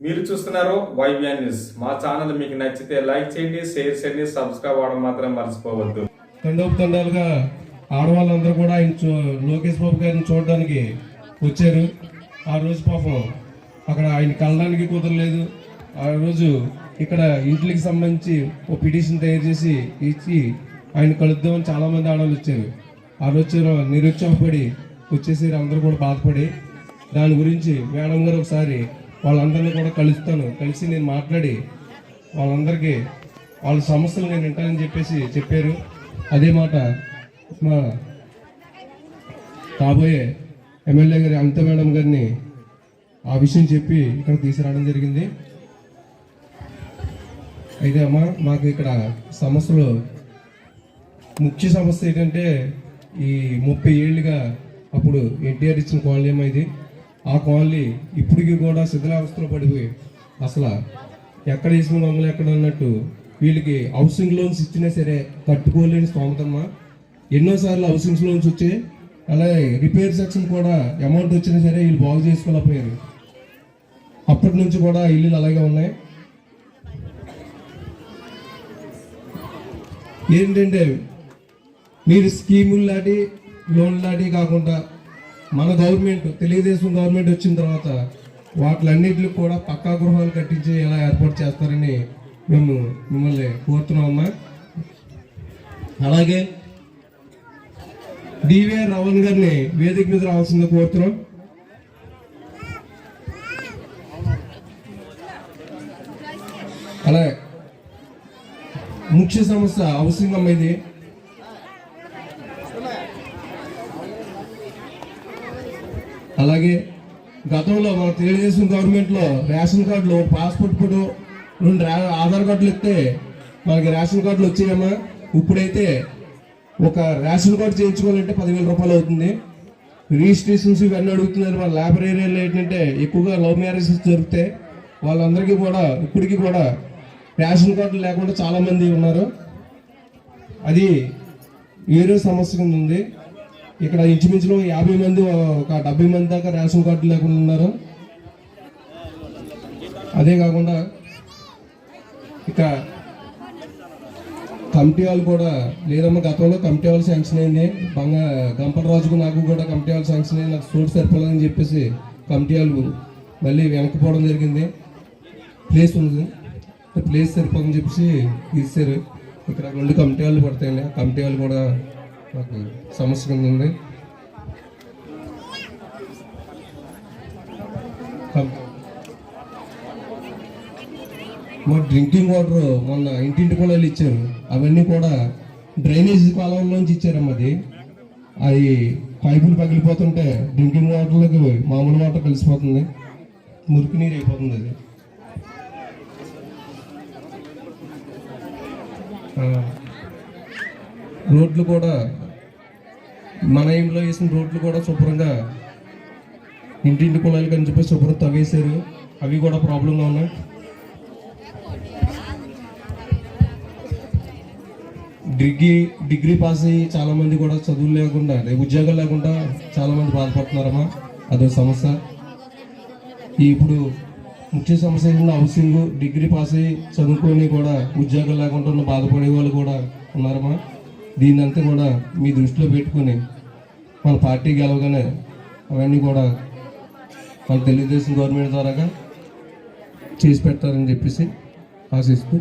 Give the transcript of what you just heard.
మీరు చూస్తున్నారు వైబిఎన్ న్యూస్. మా ఛానల్ మీకు నచ్చితే లైక్ చేయండి షేర్ చేయండి సబ్స్క్రైబ్ అవ్వడం మాత్రం మర్చిపోవద్దు. తండోపతండాలుగా ఆడవాళ్ళందరూ కూడా ఆయన చూ- లోకేష్ బాబు గారిని చూడడానికి వచ్చారు. ఆ రోజు పాపం అక్కడ ఆయన కలడానికి కుదరలేదు. ఆ రోజు ఇక్కడ ఇంటికి సంబంధించి ఓ పిటిషన్ తయారు చేసి ఇచ్చి ఆయన కలుద్దామని చాలామంది ఆడవాళ్ళు వచ్చారు. ఆ రోజు నిరుత్సాహపడి వచ్చేసి అందరూ కూడా బాధపడి. దాని గురించి మేడం గారు ఒకసారి వాళ్ళందరినీ కూడా కలుస్తాను. కలిసి నేను మాట్లాడి వాళ్ళందరికీ వాళ్ళ సమస్యలు నేను వింటానని చెప్పేసి చెప్పారు. అదే మాట మా కాబోయే ఎమ్మెల్యే గారి అనిత మేడం గారిని ఆ విషయం చెప్పి ఇక్కడ తీసుకురావడం జరిగింది. అయితే అమ్మా మాకు ఇక్కడ సమస్యలు ముఖ్య సమస్య ఏంటంటే ఈ ముప్పై ఏళ్ళుగా అప్పుడు ఎన్టీఆర్ ఇచ్చిన కాలనీ అమ్మా ఇది. ఆ కాలనీ ఇప్పటికీ కూడా శిథిలావస్థలో పడిపోయి అసలు ఎక్కడ వేసిన దొంగలు ఎక్కడ అన్నట్టు వీళ్ళకి హౌసింగ్ లోన్స్ ఇచ్చినా సరే కట్టుకోలేని స్తోమతమ్మా ఎన్నోసార్లు హౌసింగ్ లోన్స్ వచ్చాయి అలాగే రిపేర్ సెక్షన్ కూడా అమౌంట్ వచ్చినా సరే వీళ్ళు బాగు చేసుకోలేకపోయారు. అప్పటి నుంచి కూడా ఇల్లులు అలాగే ఉన్నాయి. ఏంటంటే మీరు స్కీములు లాంటి లోన్ లాంటివి కాకుండా మన గవర్నమెంట్ తెలుగుదేశం గవర్నమెంట్ వచ్చిన తర్వాత వాటిలన్నింటికి కూడా పక్కా గృహాలు కట్టించి ఎలా ఏర్పాటు చేస్తారని మేము మిమ్మల్ని కోరుతున్నామమ్మా. అలాగే డివిఆర్ రావణ్ గారిని వేదిక మీద రావాల్సిందిగా కోరుతున్నాం. అలాగే ముఖ్య సమస్య అవసరంగా ఇది అలాగే గతంలో మన తెలుగుదేశం గవర్నమెంట్లో రేషన్ కార్డులు పాస్పోర్ట్ ఫోటో రెండు రా- ఆధార్ కార్డులు ఇస్తే మనకి రేషన్ కార్డులు వచ్చాయమ్మా. ఇప్పుడైతే ఒక రేషన్ కార్డు చేయించుకోవాలంటే పదివేల రూపాయలు అవుతుంది. రిజిస్ట్రేషన్స్ ఇవన్నీ అడుగుతున్నారు. మన లేబర్ ఏరియాలో ఏంటంటే ఎక్కువగా లవ్ మ్యారేజెస్ జరుగుతాయి. వాళ్ళందరికీ కూడా ఇప్పటికీ కూడా రేషన్ కార్డులు లేకుండా చాలామంది ఉన్నారు. అది వేరే సమస్య ఉంది. ఇక్కడ ఇంచుమించులో యాభై మంది ఒక డెబ్బై మంది దాకా రేషన్ కార్డు లేకుండా ఉన్నారు. అదే కాకుండా ఇక కమిటీ వాళ్ళు కూడా లేదమ్మా గతంలో కమిటీ వాళ్ళు శాంక్షన్ అయింది. బంగా గంపల రాజుకు నాకు కూడా కమిటీ వాళ్ళు శాంక్షన్ అయింది నాకు చోటు సరిపోలేదని చెప్పేసి కమిటీ వాళ్ళు మళ్ళీ వెనక్కిపోవడం జరిగింది. ప్లేస్ ఉంది. ప్లేస్ సరిపోదని చెప్పేసి తీశారు ఇక్కడ రెండు కమిటీ వాళ్ళు పడతాయండి. ఆ కమిటీ వాళ్ళు కూడా మాకు సమస్య ఉంది మా డ్రింకింగ్ వాటర్ మొన్న ఇంటింటి కూడా ఇచ్చారు. అవన్నీ కూడా డ్రైనేజ్ కాలంలోంచి ఇచ్చారమ్మా అది. అవి పైపులు పగిలిపోతుంటే డ్రింకింగ్ వాటర్లోకి మామూలు వాటర్ కలిసిపోతుంది. మురికి నీరు అయిపోతుంది అది. రోడ్లు కూడా మన ఇంట్లో వేసిన రోడ్లు కూడా శుభ్రంగా ఇంటింటి పొలాలు అని చెప్పి శుభ్రం తవ్వేశారు. అవి కూడా ప్రాబ్లంగా ఉన్నాయి. డిగ్రీ డిగ్రీ పాస్ అయ్యి చాలామంది కూడా చదువులు లేకుండా అదే ఉద్యోగాలు లేకుండా చాలామంది బాధపడుతున్నారమ్మా. అదో సమస్య. ఇప్పుడు ముఖ్య సమస్య ఏంటంటే హౌసింగ్ డిగ్రీ పాస్ అయ్యి చదువుకొని కూడా ఉద్యోగాలు లేకుండా ఉన్న బాధపడే వాళ్ళు కూడా ఉన్నారమ్మా. దీన్నంతా కూడా మీ దృష్టిలో పెట్టుకొని మన పార్టీ గెలవగానే అవన్నీ కూడా మన తెలుగుదేశం గవర్నమెంట్ ద్వారాగా చేసి పెట్టారని చెప్పేసి ఆశిస్తూ